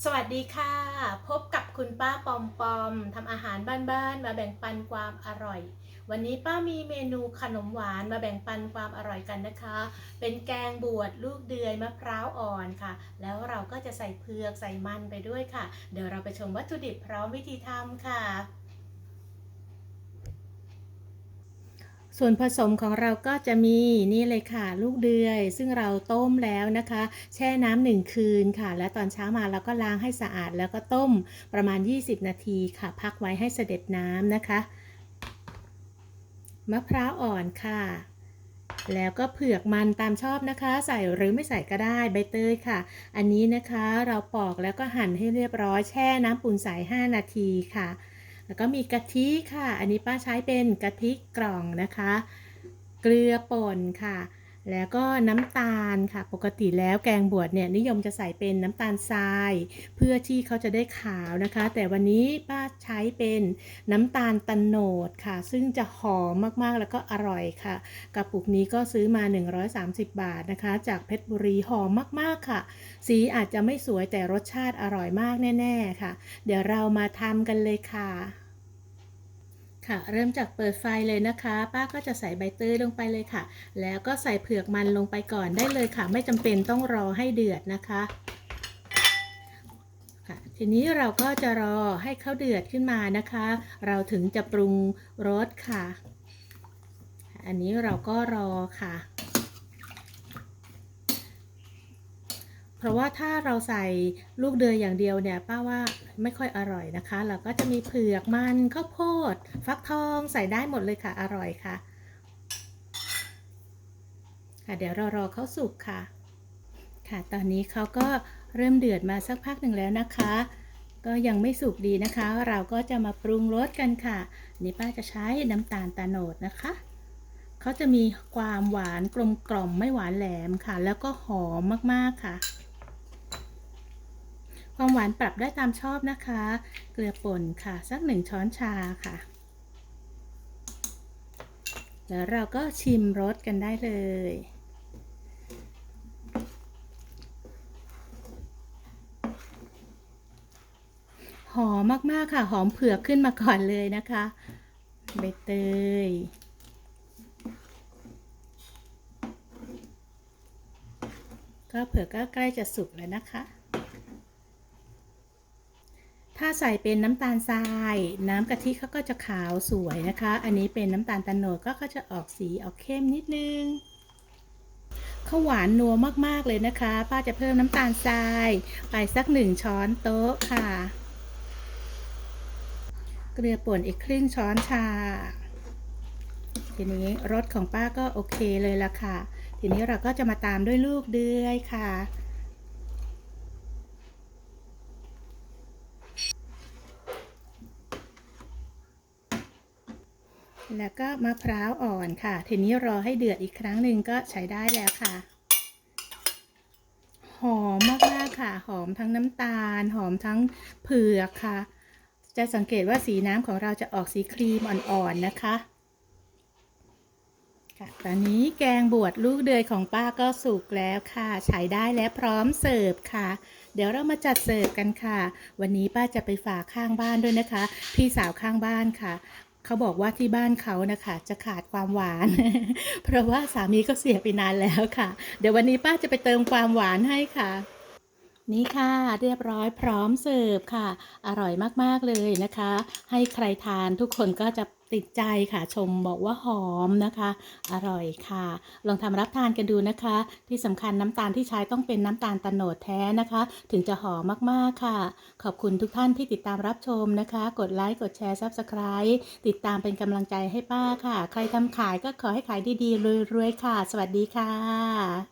สวัสดีค่ะ พบกับคุณป้าปอมปอมทำอาหารบ้านๆมาแบ่งปันความอร่อย วันนี้ป้ามีเมนูขนมหวานมาแบ่งปันความอร่อยกันนะคะ เป็นแกงบวชลูกเดือยมะพร้าวอ่อนค่ะ แล้วเราก็จะใส่เผือกใส่มันไปด้วยค่ะ เดี๋ยวเราไปชมวัตถุดิบพร้อมวิธีทำค่ะ ส่วนผสมของเราก็จะมีนี่เลยค่ะ ลูกเดือย ซึ่งเราต้มแล้วนะคะ แช่น้ำหนึ่งคืนค่ะ และตอนเช้ามาเราก็ล้างให้สะอาดแล้วก็ต้มประมาณ 20 นาทีค่ะ พักไว้ให้เสด็จน้ำนะคะ มะพร้าวอ่อนค่ะ แล้วก็เผือกมันตามชอบนะคะ ใส่หรือไม่ใส่ก็ได้ใบเตยค่ะ อันนี้นะคะเราปอกแล้วก็หั่นให้เรียบร้อยแช่น้ำปูนใส5นาทีค่ะ แล้วก็มีกะทิค่ะ อันนี้ป้าใช้เป็นกะทิกล่องนะคะ เกลือป่นค่ะ แล้วก็น้ำตาลค่ะปกติแล้วแกงบวชเนี่ยนิยมจะใส่เป็นน้ำตาลทราย เพื่อที่เขาจะได้ขาวนะคะ แต่วันนี้ป้าใช้เป็นน้ำตาลตะโนดค่ะ ซึ่งจะหอมมากๆแล้วก็อร่อยค่ะ กระปุกนี้ก็ซื้อมา 130 บาทนะคะ จากเพชรบุรีหอมมากๆค่ะ สีอาจจะไม่สวยแต่รสชาติอร่อยมากแน่ ๆค่ะ เดี๋ยวเรามาทำกันเลยค่ะ ค่ะ เริ่มจากเปิดไฟเลยนะคะ ป้าก็จะใส่ใบเตยลงไปเลยค่ะ แล้วก็ใส่เผือกมันลงไปก่อนได้เลยค่ะ ไม่จำเป็นต้องรอให้เดือดนะคะค่ะทีนี้เราก็จะรอให้เขาเดือดขึ้นมานะคะ เราถึงจะปรุงรสค่ะ อันนี้เราก็รอค่ะ เพราะว่าถ้าเราใส่ลูกเดือยอย่างเดียวเนี่ยป้าว่าไม่ค่อยอร่อยนะคะเราก็จะมีเผือกมันข้าวโพด ฟักทองใส่ได้หมดเลยค่ะอร่อยค่ะค่ะเดี๋ยวเรารอเขาสุกค่ะ ค่ะ ตอนนี้เขาก็เริ่มเดือดมาสักพักหนึ่งแล้วนะคะ ก็ยังไม่สุกดีนะคะ เราก็จะมาปรุงรสกันค่ะ นี่ป้าจะใช้น้ำตาลตาโนดนะคะ เขาจะมีความหวานกลมกล่อมไม่หวานแหลมค่ะ แล้วก็หอมมากๆค่ะ ความหวานปรับได้ตามชอบนะคะ เกลือป่นค่ะ สักหนึ่งช้อนชาค่ะ แล้วเราก็ชิมรสกันได้เลยหอมมากๆค่ะ หอมเผือกขึ้นมาก่อนเลยนะคะ ใบเตย ก็เผือกก็ใกล้จะสุกแล้วนะคะ ถ้าใส่เป็นน้ำตาลทราย น้ำกะทิเขาก็จะขาวสวยนะคะ อันนี้เป็นน้ำตาลตะโนดก็เขาจะออกสีออกเข้มนิดนึงข้าวหวานนัวมากๆเลยนะคะ ป้าจะเพิ่มน้ำตาลทราย ไปสักหนึ่งช้อนโต๊ะค่ะ เกลือป่นอีกครึ่งช้อนชา ทีนี้รสของป้าก็โอเคเลยละค่ะ ทีนี้เราก็จะมาตามด้วยลูกเดือยค่ะ แล้วก็มะพร้าวอ่อนค่ะ ทีนี้รอให้เดือดอีกครั้งหนึ่งก็ใช้ได้แล้วค่ะ หอมมากๆค่ะ หอมทั้งน้ำตาล หอมทั้งเผือกค่ะ จะสังเกตว่าสีน้ำของเราจะออกสีครีมอ่อนๆนะคะค่ะตอนนี้แกงบวชลูกเดือยของป้าก็สุกแล้วค่ะ ใช้ได้และพร้อมเสิร์ฟค่ะ เดี๋ยวเรามาจัดเสิร์ฟกันค่ะ วันนี้ป้าจะไปฝากข้างบ้านด้วยนะคะ พี่สาวข้างบ้านค่ะ เขาบอกว่าที่บ้านเขานะคะจะขาดความหวาน เพราะว่าสามีก็เสียไปนานแล้วค่ะ เดี๋ยววันนี้ป้าจะไปเติมความหวานให้ค่ะ นี่ค่ะเรียบร้อยพร้อมเสิร์ฟค่ะ อร่อยมากๆเลยนะคะ ให้ใครทานทุกคนก็จะติดใจค่ะชมบอกว่าหอมนะคะ อร่อยค่ะ ลองทำรับทานกันดูนะคะ ที่สำคัญน้ำตาลที่ใช้ต้องเป็นน้ำตาลตะโนดแท้นะคะ ถึงจะหอมมากๆค่ะ ขอบคุณทุกท่านที่ติดตามรับชมนะคะ กดไลค์กดแชร์ Subscribe ติดตามเป็นกำลังใจให้ป้าค่ะ ใครทำขายก็ขอให้ขายดีๆรวยๆค่ะ สวัสดีค่ะ